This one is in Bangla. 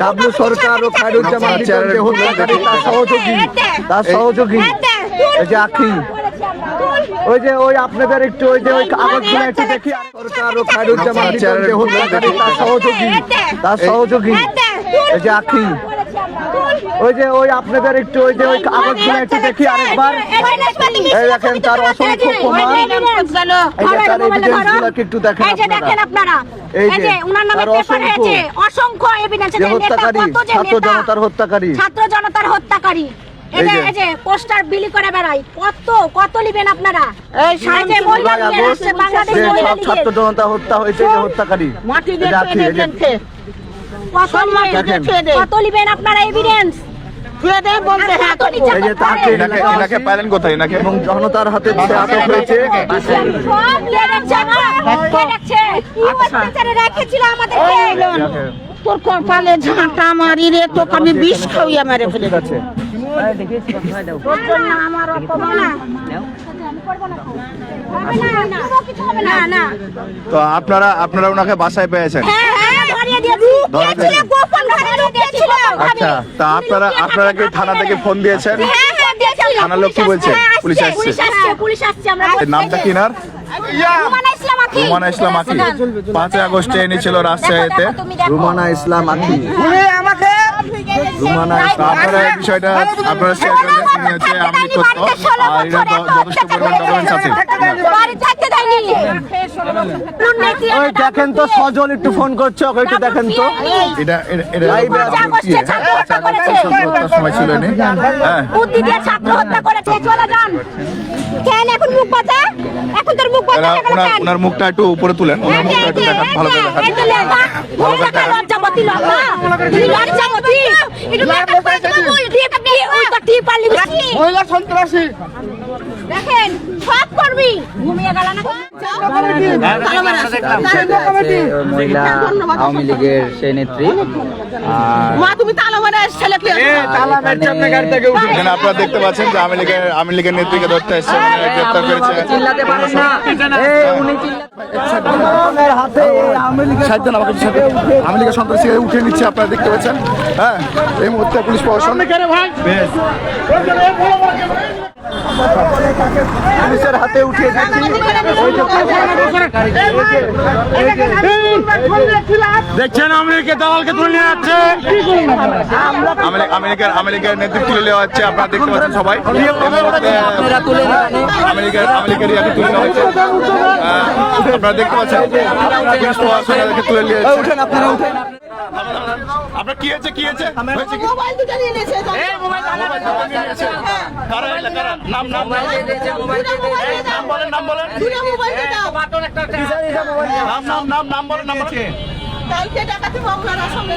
ডাবলু সরকার ও খায়রুজ্জামান লিটন যে হত্যাকারী তার সহযোগী তার সহযোগী এই যে আখি ওই যে ওই আপনাদের একটু ওই যে ওই কাগজগুলো একটু দেখি সরকার ও খায়রুজ্জামান লিটন যে হত্যাকারী তার সহযোগী তার সহযোগী এই যে আখি ওই যে ওই আপনাদের একটু ওই যে ওই কাগজগুলো একটু দেখি আরেকবার। এই দেখেন তার অসংখ্য প্রমাণ। এই যে তার এভিডেন্সগুলোকে একটু দেখেন এই যে আপনারা। এই তার অসংখ্য- হয়েছে অসংখ্য এভিডেন্স যে হত্যাকারী ছাত্র জনতার হত্যাকারী। ছাত্র জনতার হত্যাকারী। এই যে পোস্টার বিলি করে বেড়াই। কত কত নিবেন আপনারা? এই যে মহিলা জুলাই আসছে বাংলাদেশ মহিলা ছাত্র জনতা হত্যা হয়েছে যে হত্যাকারী। মাটি দিয়ে? দেখেন। কত নিবেন? আপনারা এভিডেন্স এবং জনতার হাতে আটক হয়েছে অত্যাচারে রেখেছিল আমাদেরকে? তোর কপালে ঝাঁটা মারি রে তোকে আমি বিষ খাইয়া মেরে ফেলে। ঠিক আছে। তোর জন্য আমার অপমান। তো আপনারা আপনারা ওনাকে বাসায় পেয়েছেন? আচ্ছা তা আপনারা আপনারা কি থানা থেকে ফোন দিয়েছেন? হ্যাঁ, হ্যাঁ, থানার লোক কি পুলিশ বলছে? পুলিশ আসছে। পুলিশ আসছে, আমরা এর নামটা কি নার রুমানা ইসলাম আখি। পাঁচই আগস্টে এনেছিল রাজশাহীতে। রুমানা ইসলাম আখি। রুমানা আপনারা বিষয়টা আপনারা শেয়ার তিনি হচ্ছে তথ্য আর এটা যথেষ্ট পরিমাণ ডকুমেন্টস আছে। ওই দেখেন তো সজল একটু ফোন করছে ওকে একটু দেখেন তো। এটা এটা- কি, হ্যাঁ? ছাত্র হত্যা সময় ছিল নি হ্যাঁ বুদ্ধি দিয়ে ছাত্র হত্যা করেছে চলে যান। কেন এখন মুখ বাঁচা? এখন তোর মুখ বাঁচা এরা- ওনার ওনার মুখটা একটু উপরে তুলেন ওনার মুখটা একটু দেখান ভালো করে দেখান। ভালো করে দেখান। লজ্জাবতী লজ্জা লজ্জাবতী। একটু মেকআপ করে দেবো ওই তো টিপ পারলি মহিলা সন্ত্রাসী। দেখেন সব করবি। ঘুমিয়ে গেল না মহিলা আওয়ামী লীগের সেই নেত্রী মা তুমি তালা মারে ছেলে আপনারা দেখতে পাচ্ছেন যে আওয়ামী লীগের আওয়ামী লীগের নেত্রীকে ধরতে এসছে মানে গ্রেপ্তার করেছে। চিল্লাতে পারেন না। উনি আমাকে। আওয়ামী লীগের সন্ত্রাসী উঠে নিচ্ছে আপনারা দেখতে পাচ্ছেন। হ্যাঁ এই মুহূর্তে পুলিশ প্রশাসন পুলিশের হাতে উঠিয়ে দিচ্ছি দেখছেন আমেরিকা দালালকে তুলে নিয়ে যাচ্ছে। আমেরিকার লীগের নেতৃত্ব তুলে নেওয়া হচ্ছে আপনারা দেখতে পাচ্ছেন সবাই। আমেরিকার লীগের ইয়াকে তুলে নেওয়া হচ্ছে। আপনারা দেখতে পাচ্ছেন। তুলে নিয়ে যাচ্ছে। উঠেন আপনারা উঠেন। আপনার কি হয়েছে কি হয়েছে? হয়েছে কি? মোবাইল দুটো নিয়ে নিয়েছে মোবাইল নিয়ে নিয়েছে। কারা এলা, কারা? নাম নাম নাম। নাম বলেন নাম বলেন। দুটো মোবাইল দাও। নাম নাম নাম নাম বলেন নাম বলেন। কালকে ডাকাতি মামলার আসামি।